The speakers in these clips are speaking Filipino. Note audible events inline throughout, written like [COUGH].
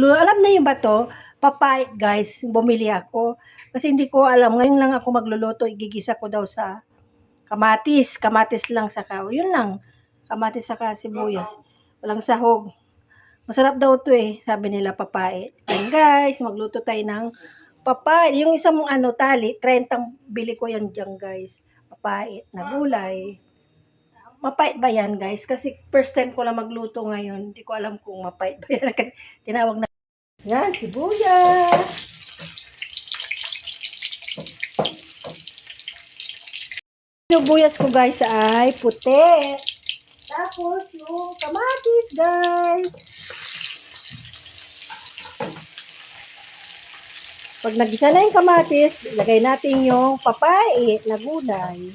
Alam na yung ba to? Papay, guys. Bumili ako. Kasi hindi ko alam. Ngayon lang ako magluluto. Igigisa ko daw sa kamatis. Kamatis lang sa kao. Yun lang. Kamatis saka sibuyas. Walang sahog. Masarap daw to eh. Sabi nila papay. And guys, magluto tayo ng papay. Yung isang ano tali, 30 ang bili ko yan dyan guys. Papay na gulay. Mapait ba yan guys? Kasi first time ko lang magluto ngayon. Hindi ko alam kung mapait ba yan. [LAUGHS] Tinawag na. Yan, sibuyas. Sibuyas ko guys ay puti. Tapos yung kamatis guys. Pag nagisa na yung kamatis, ilagay natin yung papay na gulay.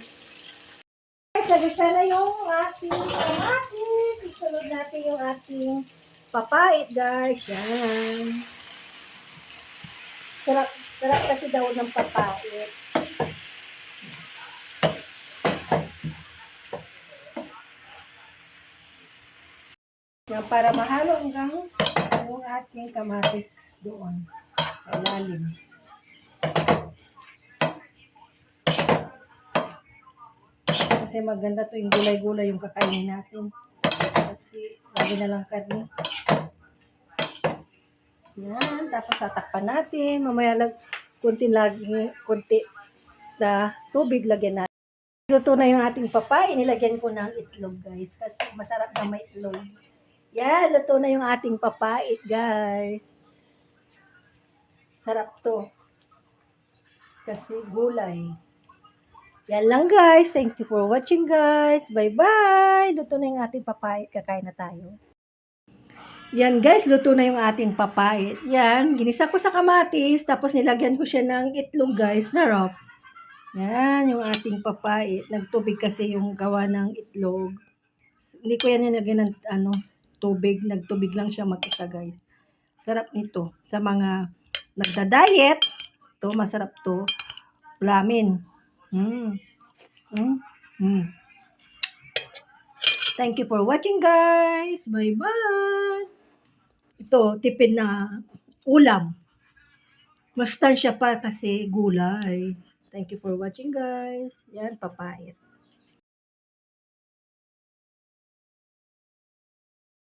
Guys, nagisa na yung ating kamatis. Isunod natin yung ating papait, guys. Yan. Sarap, sarap kasi daw ng papait. Yan, para mahalo hanggang yung ating kamatis doon. Sa Ilalim. Kasi maganda to yung gulay-gulay yung kakainin natin. Lagi na lang karne. Yan, tapos tatakpan natin. Mamaya lang kunti lagi, kunti na tubig lagyan natin. Luto na yung ating papay. Nilagyan ko ng itlog, guys. Kasi masarap na may itlog. Yan, luto na yung ating papay, guys. Sarap to. Kasi gulay. Yan lang, guys. Thank you for watching, guys. Bye-bye. Luto na yung ating papay. Kakain na tayo. Yan guys, luto na yung ating papay. Yan, ginisa ko sa kamatis, tapos nilagyan ko siya ng itlog guys, narap. Yan, yung ating papay. Nagtubig kasi yung gawa ng itlog. Hindi ko yan nilagyan ng ano, tubig. Nagtubig lang siya mag-isa guys. Sarap nito. Sa mga nagda-diet, to masarap to. Lamin. Mm. Mm. Mm. Thank you for watching guys. Bye-bye. Ito, tipid na ulam. Mastansya pa kasi gulay. Thank you for watching guys. Yan, papayat.